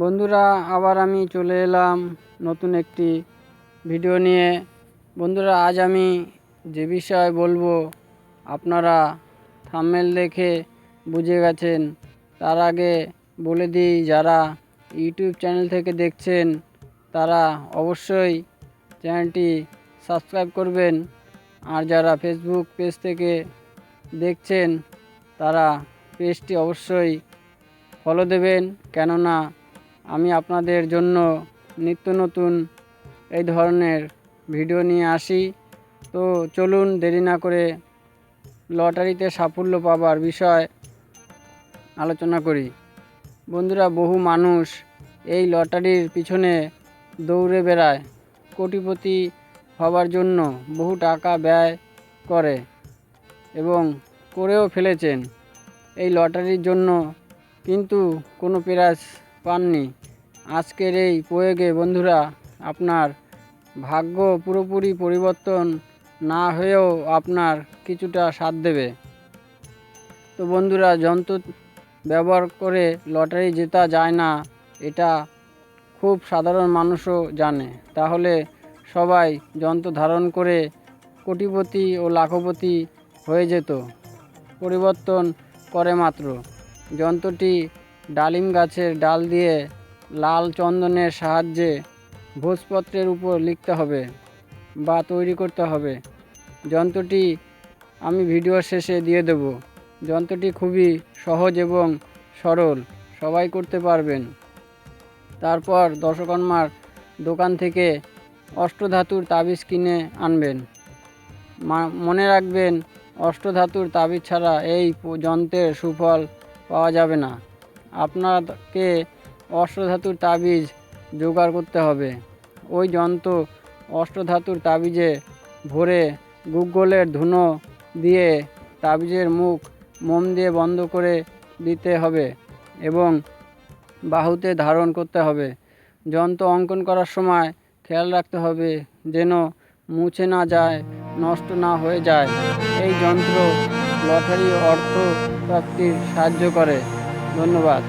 বন্ধুরা, আবার আমি চলে এলাম নতুন একটি ভিডিও নিয়ে। বন্ধুরা, আজ আমি যে বিষয় বলব, আপনারা থাম্বনেল দেখে বুঝে গেছেন। তার আগে বলে দিই, যারা ইউটিউব চ্যানেল থেকে দেখছেন, তারা অবশ্যই চ্যানেলটি সাবস্ক্রাইব করবেন। আর যারা ফেসবুক পেজ থেকে দেখছেন, তারা পেজটি অবশ্যই ফলো দেবেন। কেননা আমি আপনাদের জন্য নিত্য নতুন এই ধরনের ভিডিও নিয়ে আসি। তো চলুন দেরি না করে লটারিতে সাফল্য পাবার বিষয় আলোচনা করি। বন্ধুরা, বহু মানুষ এই লটারির পিছনে দৌড়ে বেড়ায়, কোটিপতি হবার জন্য বহু টাকা ব্যয় করে এবং করেও ফেলেছেন। এই লটারির জন্য কিন্তু কোনো প্রাইজ পাননি। আজকের এই প্রয়োগে, বন্ধুরা, আপনার ভাগ্য পুরোপুরি পরিবর্তন না হয়েও আপনার কিছুটা সাথ দেবে। তো বন্ধুরা, যন্ত্র ব্যবহার করে লটারি জেতা যায় না, এটা খুব সাধারণ মানুষও জানে। তাহলে সবাই যন্ত্র ধারণ করে কোটিপতি ও লাখপতি হয়ে যেত। পরিবর্তন করে মাত্র। যন্ত্রটি ডালিম গাছের ডাল দিয়ে লাল চন্দনের সাহায্যে ভোজপত্রের উপর লিখতে হবে বা তৈরি করতে হবে। যন্ত্রটি আমি ভিডিওর শেষে দিয়ে দেব। যন্ত্রটি খুবই সহজ এবং সরল, সবাই করতে পারবেন। তারপর দশকর্মার দোকান থেকে অষ্টধাতুর তাবিজ কিনে আনবেন। মনে রাখবেন, অষ্টধাতুর তাবিজ ছাড়া এই যন্ত্রের সুফল পাওয়া যাবে না। আপনাকে অষ্টধাতুর তাবিজ জোগাড় করতে হবে। ওই যন্ত্র অষ্টধাতুর তাবিজে ভরে গুগলের ধুনো দিয়ে তাবিজের মুখ মোম দিয়ে বন্ধ করে দিতে হবে এবং বাহুতে ধারণ করতে হবে। যন্ত্র অঙ্কন করার সময় খেয়াল রাখতে হবে যেন মুছে না যায়, নষ্ট না হয়ে যায়। এই যন্ত্র লটারি অর্থ প্রাপ্তির সাহায্য করে। ধন্যবাদ।